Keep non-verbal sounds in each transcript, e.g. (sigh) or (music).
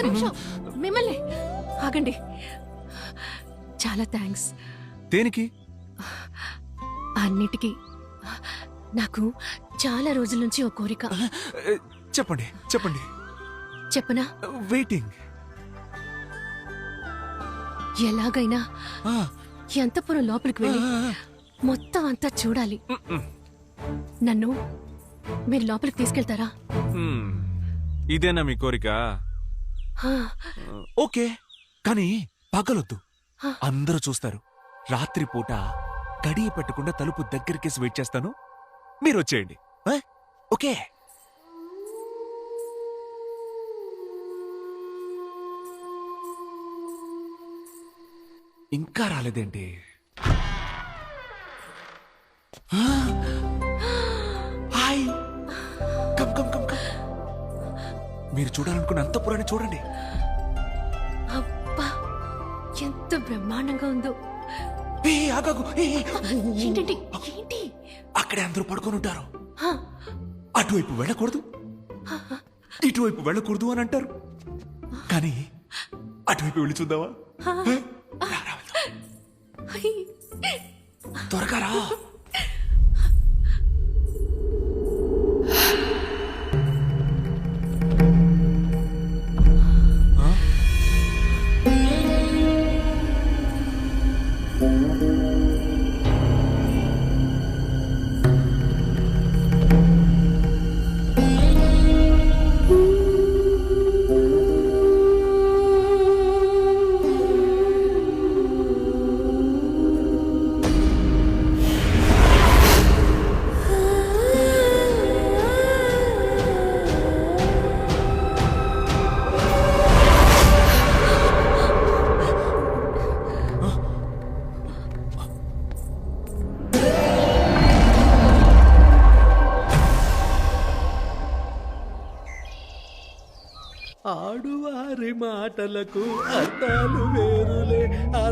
ఒక్క నిమిషం. మిమ్మల్ని. ఆగండి. చాలా థ్యాంక్స్. దేనికి? అన్నిటికీ. నాకు చాలా రోజుల నుంచి ఒక కోరిక. చెప్పండి చెప్పండి. చెప్పనా? వెయిటింగ్. ఎలాగైనా ఎంతపురం లోపలికి వెళ్ళి మొత్తం అంతా చూడాలి. నన్ను మీరు లోపలికి తీసుకెళ్తారా. ఇదేనా మీ కోరిక? ఓకే కానీ పగలొద్దు. అందరూ చూస్తారు. రాత్రిపూట గడియ పెట్టకుండా తలుపు దగ్గరికేసి వెయిట్ చేస్తాను. మీరు వచ్చేయండి? ఓకే. ఇంకా రాలేదేంటి? మీరు చూడాలనుకున్న అంతపురాన్ని చూడండి. అబ్బా ఎంత బ్రహ్మాండంగా ఉందో. ఏ, ఆగాగు. ఏ, ఏ. ఏంటండి ఏంటి? అక్కడే అందరూ పడుకొని ఉంటారు. ఆ, అటువైపు వెళ్ళకూడదు. ఇటువైపు వెళ్ళకూడదు అని అంటారు. కానీ అటువైపు వెళ్ళి చూద్దామా? రా, రా, వెళ్దాం. హై. త్వరగా రా. మాటలకు అర్థాలు వేరులే.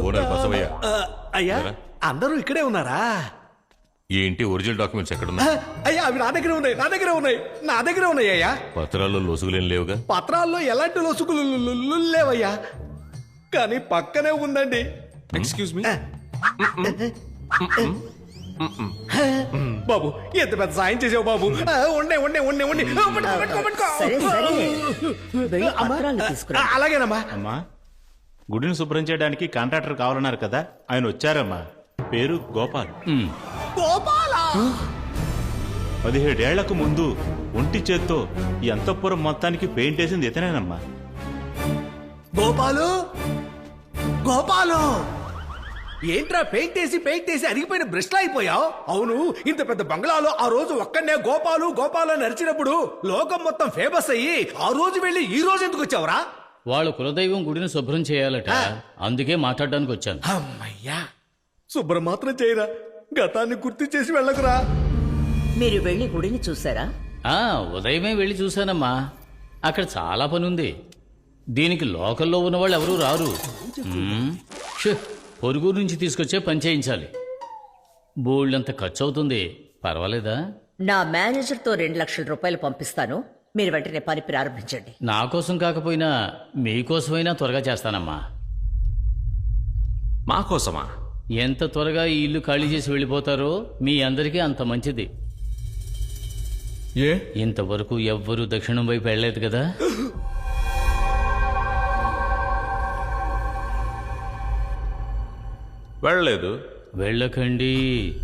ఓనర్ బసవయ్య. అయ్యా? అందరూ ఇక్కడే ఉన్నారా? ఏంటి ఒరిజినల్ డాక్యుమెంట్స్ ఎక్కడున్నా అయ్యా అవి నా దగ్గర ఉన్నాయి నా దగ్గర ఉన్నాయి నా దగ్గర ఉన్నాయి అయ్యా. పత్రాల్లో లొసుగులేం లేవుగా? పత్రాల్లో ఎలాంటి లొసుగులు లేవయ్యా? కానీ పక్కనే ఉందండి. ఎక్స్క్యూజ్ మీ బాబు ఎంత పెద్ద సాయం చేసావు బాబు? ఉండే ఉండే ఉండే అలాగేనమ్మా. అమ్మా గుడిని శుభ్రం చేయడానికి కాంట్రాక్టర్ కావాలన్నారు కదా ఆయన వచ్చారమ్మా. పేరు గోపాల్. గోపాలా? పదిహేడేళ్ళకు ముందు ఒంటి చేత్తో ఈ అంతఃపురం మొత్తానికి పెయింట్ వేసింది ఇతనేనమ్మా. గోపాలు? గోపాలు? ఏంట్రా పెయింట్ వేసి పెయింట్ వేసి అరిగిపోయిన బ్రష్లా అయిపోయావు? అవును ఇంత పెద్ద బంగ్లాలో ఆ రోజు ఒక్కనే గోపాలు గోపాలు అని అరిచినప్పుడు లోకం మొత్తం ఫేమస్ అయ్యి ఆ రోజు వెళ్ళి ఈ రోజు ఎందుకు వచ్చావురా? వాళ్ళ కులదైవం గుడిని శుభ్రం చేయాలట. అందుకే మాట్లాడడానికి వచ్చాను. అమ్మయ్యా. శుభ్రం మాత్రం చేయరా. గతాన్ని గుర్తు చేసి వెళ్ళకురా. మీరు వెళ్ళి గుడిని చూసారా? ఆ ఉదయమే వెళ్ళి చూశానమ్మా. అక్కడ చాలా పని ఉంది దీనికి లోకల్లో ఉన్న వాళ్ళు ఎవరూ రారు. మ్మ్. ష్, పొరుగు నుంచి తీసుకొచ్చే పని చేయించాలి. బోల్డంత ఖర్చు అవుతుంది పర్వాలేదా? నా మేనేజర్తో రెండు లక్షల రూపాయలు పంపిస్తాను. మీరు వెంటనే పని ప్రారంభించండి. నా కోసం కాకపోయినా మీకోసమైనా త్వరగా చేస్తానమ్మా. మా కోసమా? ఎంత త్వరగా ఈ ఇల్లు ఖాళీ చేసి వెళ్ళిపోతారో మీ అందరికీ అంత మంచిది. ఏ? ఇంతవరకు ఎవ్వరూ దక్షిణం వైపు వెళ్ళలేదు కదా? (gasps) వెళ్ళలేదు. వెళ్ళకండి.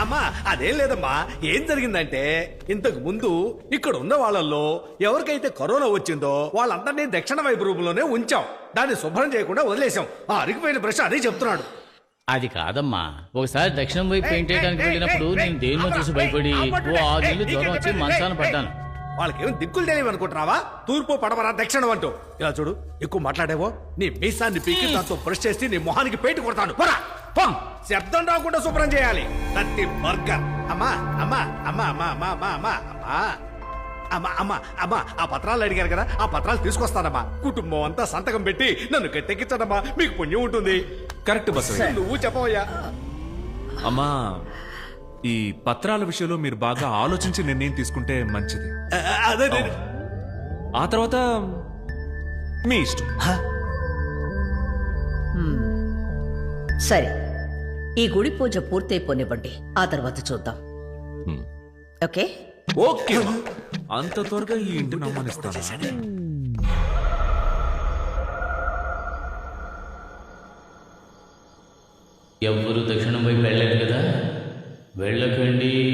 అమ్మా అదేం లేదమ్మా. ఏం జరిగిందంటే ఇంతకు ముందు ఇక్కడ ఉన్న వాళ్ళల్లో ఎవరికైతే కరోనా వచ్చిందో వాళ్ళందరినీ దక్షిణ వైపు రూపంలోనే ఉంచాం. దాన్ని శుభ్రం చేయకుండా వదిలేశాం. ఆ అరిగిపోయిన బ్రష్ అదే చెప్తున్నాడు. అది కాదమ్మా. ఒకసారి దక్షిణం వైపు పెయింట్ వేయడానికి వెళ్ళినప్పుడు నేను దేన్నో చూసి భయపడి ఓ ఆరు నెలలు జ్వరం వచ్చి మంచాన పడ్డాను. వాళ్ళకేం దిక్కులు తెలియవు అనుకుంటున్నావా? తూర్పు పడమర దక్షిణం అంటూ. ఇలా చూడు ఎక్కువ మాట్లాడేవో? నీ మీసాన్ని పీకి దాంతో బ్రష్ చేసి నీ మొహానికి పెయింట్ కొడతాను పోరా, పో. శబ్దం రాకుండా శుభ్రం చేయాలి. కత్తి బర్గర్ అమ్మా అమ్మా అమ్మా అమ్మా అమ్మా అమ్మా అమ్మా అమ్మా. అమ్మా అమ్మా అమ్మా ఆ పత్రాలు అడిగారు కదా ఆ పత్రాలు తీసుకొస్తానమ్మా. కుటుంబం అంతా సంతకం పెట్టి నన్ను గట్టెక్కించడమ్మా మీకు పుణ్యం ఉంటుంది. కరెక్ట్ బస్ నువ్వు చెప్పవయ్యా. అమ్మా ఈ పత్రాల విషయంలో మీరు బాగా ఆలోచించి నిర్ణయం తీసుకుంటే మంచిది. ఆ, అదే నేను- ఆ తర్వాత మీ ఇష్టం. సరే. ఈ గుడి పూజ పూర్తయిపోనివ్వండి. ఆ తర్వాత చూద్దాం. హ్మ్. ఓకే? ఓకే. అంత త్వరగా ఈ ఇంటిని అమ్మనిస్తాను ఎవ్వరు దక్షిణం వైపు కదా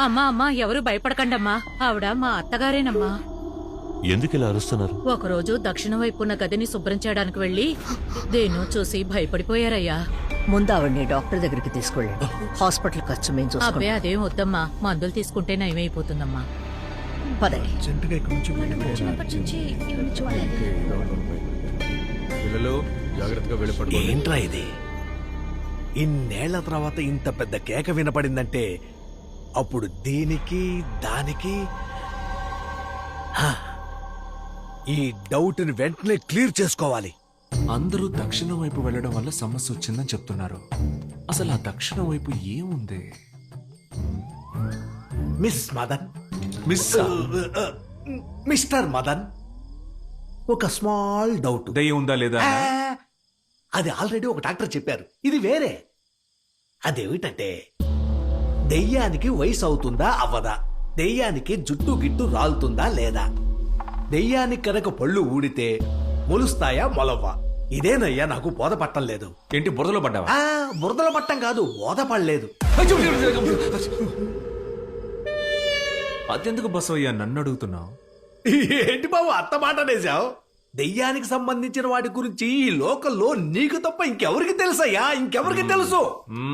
అమ్మా అమ్మా ఎవరు భయపడకండి అమ్మా ఆవిడ మా అత్తగారేనమ్మా. ఎందుకు ఇలా అరుస్తున్నారు? ఒకరోజు దక్షిణ వైపు ఉన్న గదిని శుభ్రం చేయడానికి వెళ్ళి దేన్నో చూసి భయపడిపోయారయ్యా. ముందు ఆవిడ్ని డాక్టర్ దగ్గరికి తీసుకెళ్ళండి. హాస్పిటల్ ఖర్చు మేము అబ్బే చూసుకుంటాం అదేం వద్దమ్మా. మందులు తీసుకుంటే నయమైపోతుందమ్మా. పదండి. పిల్లలు జాగ్రత్తగా వెళ్ళి పడుకోండి. ఏంట్రా ఇది? ఇన్నేళ్ళ తర్వాత ఇంత పెద్ద కేక వినపడిందంటే అప్పుడు దీనికి దానికి. ఈ డౌట్ని వెంటనే క్లియర్ చేసుకోవాలి. అందరూ దక్షిణం వైపు వెళ్ళడం వల్ల సమస్య వచ్చిందని చెప్తున్నారు. అసలు ఆ దక్షిణం వైపు ఏముంది? Miss Madan. Miss mister Madan. ఒక స్మాల్ డౌట్. దయ్యం ఉందా లేదా? అది ఆల్రెడీ ఒక డాక్టర్ చెప్పారు. ఇది వేరే. అదేమిటంటే దెయ్యానికి వయసు అవుతుందా అవ్వదా? దెయ్యానికి జుట్టు గిట్టు రాలుతుందా లేదా? దెయ్యానికి కనుక పళ్ళు ఊడితే మొలుస్తాయా మొలవ్వా? ఇదేనయ్యా నాకు బోధపట్టం లేదు. ఏంటి బురదలో పడ్డావా? ఆ బురదల పట్టం కాదు బోధపడలేదు. అదెందుకు బసవయ్యా నన్ను అడుగుతున్నావు? ఏంటి బాబు అత్త మాట అనేసావు దెయ్యానికి సంబంధించిన వాటి గురించి ఈ లోకల్లో నీకు తప్ప ఇంకెవరికి తెలుసయ్యా? ఇంకెవరికి తెలుసు?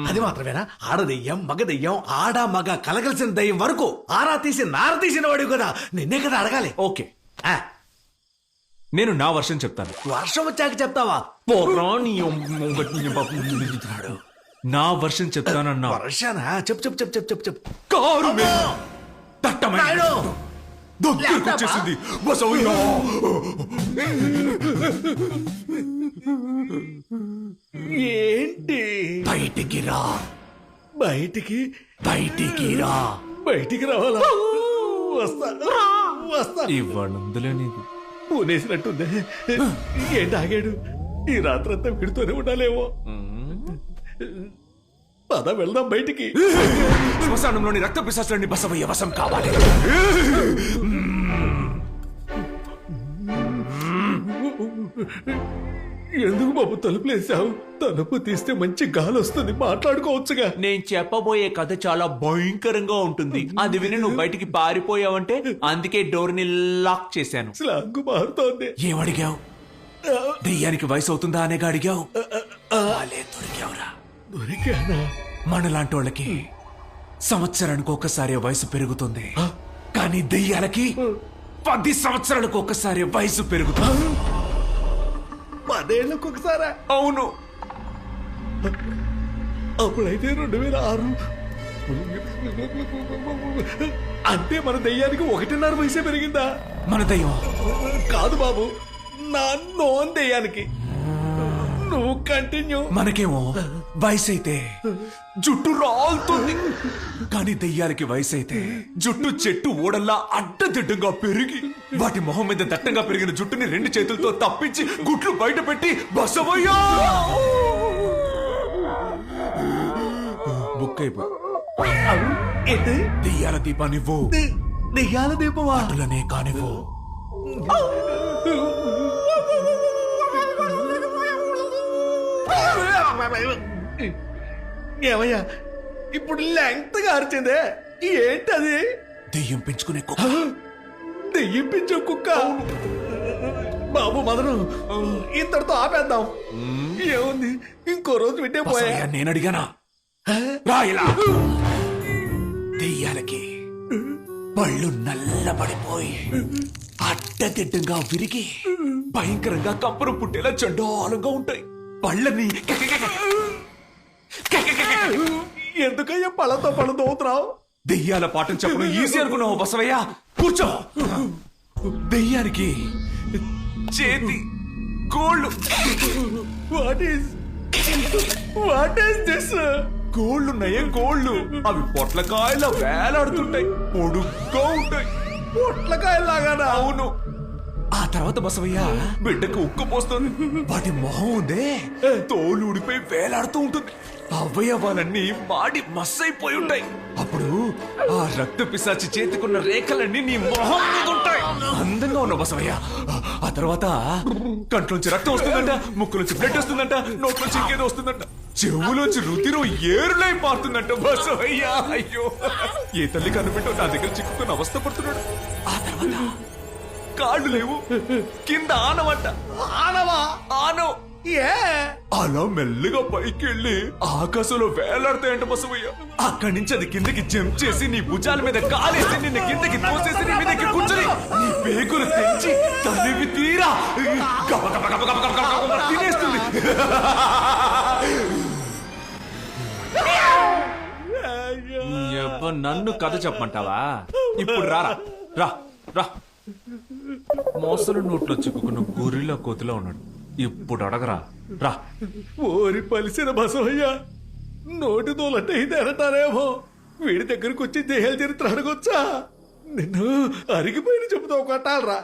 అది మాత్రమేనా? ఆడ దెయ్యం మగ దెయ్యం ఆడ మగ కలగలిసిన దెయ్యం వరకు ఆరా తీసి నార తీసిన వాడు కదా. నిన్నే కదా అడగాలి. ఓకే. ఆ, నేను నా వర్షం చెప్తాను. వర్షం వచ్చాక చెప్తావా? నా వర్షం చెప్తానన్నా వర్షానా? చెప్పు చెప్పు చెప్పు చెప్పు చెప్పు. చెప్పు కారు మీద దట్టమైన నాయుడు! దగ్గరకు వచ్చేసింది. బసవయ్యా! ఏంటి? బయటికి రా. బయటికి? బయటికి రా. బయటికి రావాలా? వస్తా వస్తా. ఇవ్వనుందులే నీకు. పూనేసినట్టుంది ఏంటి ఆగాడు ఈ రాత్రంతా విడుతూనే ఉండాలేమో. పద వెళ్దాం బయటికి. శ్మశానంలోని రక్త పిశాచాన్ని బసవయ్య వశం కావాలి. ఎందుకు బాబు తలుపులేసావు తలుపు తీస్తే మంచి గాలి వస్తుంది మాట్లాడుకోవచ్చుగా. నేను చెప్పబోయే కథ చాలా భయంకరంగా ఉంటుంది. అది విని నువ్వు బయటికి పారిపోయావంటే అందుకే డోర్ని లాక్ చేశాను. స్లాంగ్ మారుతోంది. ఏమడిగావు దెయ్యానికి వయసు అవుతుందా అనేగా అడిగావు? దొరికావురా దొరికానా? మనలాంటి వాళ్ళకి సంవత్సరానికి ఒక్కసారి వయసు పెరుగుతుంది. కానీ దెయ్యాలకి పది సంవత్సరాలకు ఒక్కసారి వయసు పెరుగుతుంది. పదేళ్ళకు ఒకసారా? అవును. అప్పుడైతే రెండు వేల ఆరు. అంటే మన దయ్యానికి ఒకటిన్నర వయసే పెరిగిందా? మన దయ్యం. కాదు బాబు నా నోన్ దయ్యానికి. నువ్వు కంటిన్యూ. మనకేమో. వయసు అయితే జుట్టు రాలుతుంది. కానీ దెయ్యాలకి వయసు అయితే జుట్టు చెట్టు ఓడల్లా అడ్డదిడ్డంగా పెరిగి వాటి మొహం మీద దట్టంగా పెరిగిన జుట్టుని రెండు చేతులతో తప్పించి గుట్లు బయట పెట్టి బసవయ్యా! బుక్ అయిపో దెయ్యాల దీపానివ్వు. దెయ్యాల దీపమా? అటులనే కానివ్వు. ఏమయ్యా? ఇప్పుడు లెంగ్త్గా అరిచిందే. ఏంటది? దెయ్యం పెంచుకునే కుక్క. దెయ్యింపించే కుక్క. బాబు మదను ఇంతటితో ఆపేద్దాం. ఏముంది? ఇంకో రోజు వింటే పోయా. నేను అడిగానా? రా ఇలా. దెయ్యాలకి పళ్ళు నల్లబడిపోయి అడ్డదిడ్డంగా విరిగి భయంకరంగా కంపరం పుట్టేలా చండాలంగా ఉంటాయి. పళ్ళని ఎందుకయ్యా పళ్ళతో పళ్ళు తోగుతున్నావు దెయ్యాల పాఠం చెప్పడం (laughs) ఈజీ అనుకున్నావు బసవయ్య. కూర్చో. దెయ్యానికి చేతి గోళ్ళు what is what is this గోళ్ళు నయం గోళ్ళు అవి పొట్లకాయల వేలాడుతుంటాయి పొడుగ్గా ఉంటాయి. పొట్లకాయలాగానా అవును. ఆ తర్వాత బసవయ్య బిడ్డకు ఉక్కు పోస్తుంది. వాటి మొహం ఉందే. తోలు ఊడిపోయి వేలాడుతూ ఉంటుంది. అవయవాలన్నీ మాడి మస్సైపోయి ఉంటాయి అప్పుడు ఆ రక్త పిశాచి చేతికున్న రేఖలన్నీ నీ మొహం మీద ఉంటాయి. అందంగా ఉన్న బసవయ్య. ఆ తర్వాత కంట్లోంచి రక్తం వస్తుందంట ముక్కులోంచి బ్లడ్ వస్తుందంట నోట్లోంచి ఇంకేదో వస్తుందంట. చెవులోంచి రుతిలో ఏరులై పారుతుందంట బసవయ్య. అయ్యో. ఏ తల్లి కనిపెట్టో నా దగ్గర చిక్కుకుని అవస్థ పడుతున్నాడు. ఆ తర్వాత? కాళ్ళు లేవు కింద ఆనమంట ఆనవా? ఆనో ఏ అలా మెల్లగా పైకి వెళ్ళి ఆకాశంలో వేలాడతాయంట బసవయ్య? అక్కడి నుంచి అది కిందకి జంప్ చేసి నీ భుజాల మీద కాలేసి నిన్ను కిందకి తోసేసి నీ మీదకి కూర్చొని నీ పేగులు తెంచి తనివి తీరా. తినేస్తుంది. నన్ను కథ చెప్పమంటావా? ఇప్పుడు రారా. రా రా. మోసలు నోట్లో చిక్కుకున్న గొర్రెల కోతిలో ఉన్నాడు. ఇప్పుడు అడగరా. రా. ఓరి పలిసిన బసవయ్య నోటి తోలంటే ఇది ఎడతారేమో వీడి దగ్గరకు వచ్చి దేహాల చరిత్ర అడగొచ్చా? నిన్ను అరిగిపోయిన చెబుతావు కొట్టాలరా.